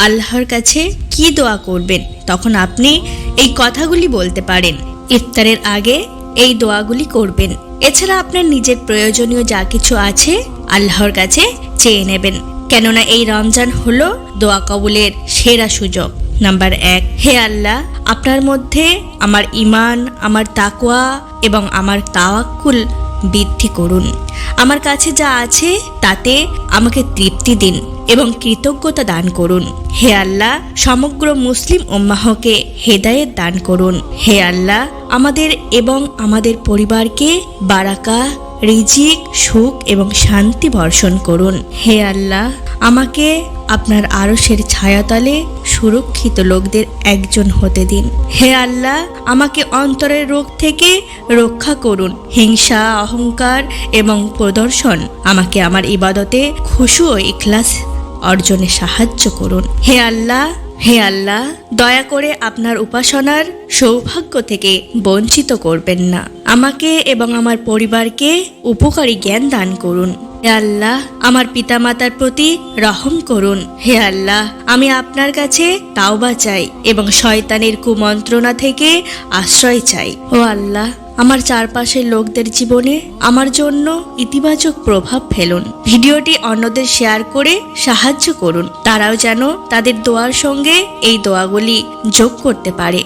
আল্লাহর কাছে কি দোয়া করবেন? তখন আপনি এই কথাগুলি বলতে পারেন। ইফতারের আগে এই দোয়াগুলি করবেন। এছাড়া আপনার নিজের প্রয়োজনীয় যা কিছু আছে আল্লাহর কাছে চেয়ে নেবেন। কেননা এই রমজান হলো দোয়া কবুলের সেরা সুযোগ। নাম্বার এক, হে আল্লাহ, আপনার মধ্যে আমার ইমান আমার তাকুয়া এবং আমার তাওয়াক্কুল বৃদ্ধি করুন। আমার কাছে যা আছে তাতে আমাকে তৃপ্তি দিন। এবং কৃতজ্ঞতা দান করুন। হে আল্লাহ, সমগ্র মুসলিম উম্মাহকে হেদায়েত দান করুন। হে আল্লাহ, আমাদের এবং আমাদের পরিবারকে বারাকা, রিজিক, সুখ এবং শান্তি বর্ষণ করুন। হে আল্লাহ, আমাকে আপনার আরশের ছায়াতলে সুরক্ষিত লোকদের একজন হতে দিন। হে আল্লাহ, আমাকে অন্তরের রোগ থেকে রক্ষা করুন। হিংসা, অহংকার এবং প্রদর্শন আমাকে আমার ইবাদতে, খুশু ও ইখলাস অর্জনে সাহায্য করুন। হে আল্লাহ হে আল্লাহ, দয়া করে আপনার উপাসনার সৌভাগ্য থেকে বঞ্চিত করবেন না। আমাকে এবং আমার পরিবারকে উপকারী জ্ঞান দান করুন। হে আল্লাহ, আমার পিতামাতার প্রতি রহম করুন। হে আল্লাহ, আমি আপনার কাছে তাওবা চাই এবং শয়তানের কুমন্ত্রণা থেকে আশ্রয় চাই। ও আল্লাহ আমার চারপাশের লোকদের জীবনে আমার জন্য ইতিবাচক প্রভাব ফেলুন। ভিডিওটি অন্যদের শেয়ার করে সাহায্য করুন। তারাও যেন তাদের দোয়ার সঙ্গে এই দোয়াগুলি যোগ করতে পারে।